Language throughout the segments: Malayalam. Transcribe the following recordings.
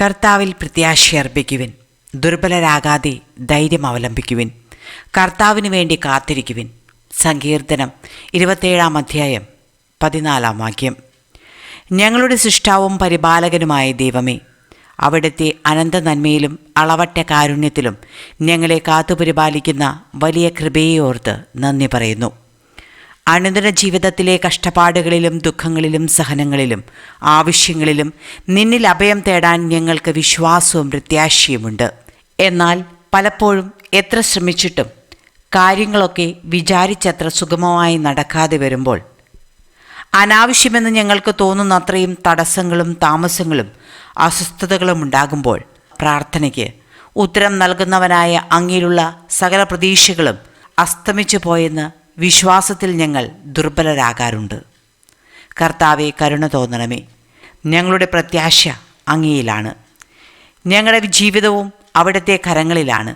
കർത്താവിൽ പ്രത്യാശയർപ്പിക്കുവിൻ ദുർബലരാകാതെ ധൈര്യം അവലംബിക്കുവിൻ. കർത്താവിന് വേണ്ടി കാത്തിരിക്കുവിൻ. സങ്കീർത്തനം ഇരുപത്തേഴാം അധ്യായം പതിനാലാം വാക്യം. ഞങ്ങളുടെ സൃഷ്ടാവും പരിപാലകനുമായ ദൈവമേ അവിടുത്തെ അനന്ത നന്മയിലും അളവറ്റ കാരുണ്യത്തിലും ഞങ്ങളെ കാത്തുപരിപാലിക്കുന്ന വലിയ കൃപയെ ഓർത്ത് നന്ദി പറയുന്നു. അനുദിന ജീവിതത്തിലെ കഷ്ടപ്പാടുകളിലും ദുഃഖങ്ങളിലും സഹനങ്ങളിലും ആവശ്യങ്ങളിലും നിന്നിൽ അഭയം തേടാൻ ഞങ്ങൾക്ക് വിശ്വാസവും പ്രത്യാശയുമുണ്ട്. എന്നാൽ പലപ്പോഴും എത്ര ശ്രമിച്ചിട്ടും കാര്യങ്ങളൊക്കെ വിചാരിച്ചത്ര സുഗമമായി നടക്കാതെ വരുമ്പോൾ അനാവശ്യമെന്ന് ഞങ്ങൾക്ക് തോന്നുന്നത്രയും തടസ്സങ്ങളും താമസങ്ങളും അസ്വസ്ഥതകളും ഉണ്ടാകുമ്പോൾ പ്രാർത്ഥനയ്ക്ക് ഉത്തരം നൽകുന്നവനായ അങ്ങിലുള്ള സകല പ്രതീക്ഷകളും അസ്തമിച്ചു പോയെന്ന് വിശ്വാസത്തിൽ ഞങ്ങൾ ദുർബലരാകാറുണ്ട്. കർത്താവെ കരുണ തോന്നണമേ. ഞങ്ങളുടെ പ്രത്യാശ അങ്ങയിലാണ്. ഞങ്ങളുടെ ജീവിതവും അവിടുത്തെ കരങ്ങളിലാണ്.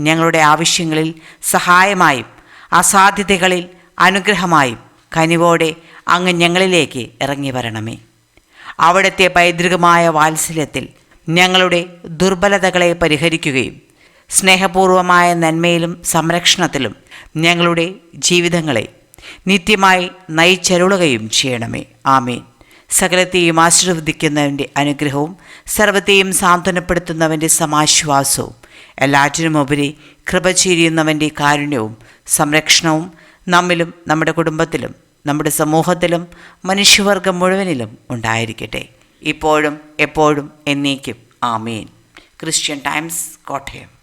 ഞങ്ങളുടെ ആവശ്യങ്ങളിൽ സഹായമായും അസാധ്യതകളിൽ അനുഗ്രഹമായും കനിവോടെ അങ്ങ് ഞങ്ങളിലേക്ക് ഇറങ്ങി വരണമേ. അവിടുത്തെ പൈതൃകമായ വാത്സല്യത്തിൽ ഞങ്ങളുടെ ദുർബലതകളെ പരിഹരിക്കുകയും സ്നേഹപൂർവമായ നന്മയിലും സംരക്ഷണത്തിലും ഞങ്ങളുടെ ജീവിതങ്ങളെ നിത്യമായി നയിച്ചരുളുകയും ചെയ്യണമേ. ആമേൻ. സകലത്തെയും ആശീർവദിക്കുന്നവന്റെ അനുഗ്രഹവും സർവത്തെയും സാന്ത്വനപ്പെടുത്തുന്നവന്റെ സമാശ്വാസവും എല്ലാറ്റിനുമുപരി കൃപ ചെയ്യുന്നവന്റെ കാരുണ്യവും സംരക്ഷണവും നമ്മിലും നമ്മുടെ കുടുംബത്തിലും നമ്മുടെ സമൂഹത്തിലും മനുഷ്യവർഗം മുഴുവനിലും ഉണ്ടായിരിക്കട്ടെ. ഇപ്പോഴും എപ്പോഴും എന്നേക്കും. ആമേൻ. Christian Times Kottayam.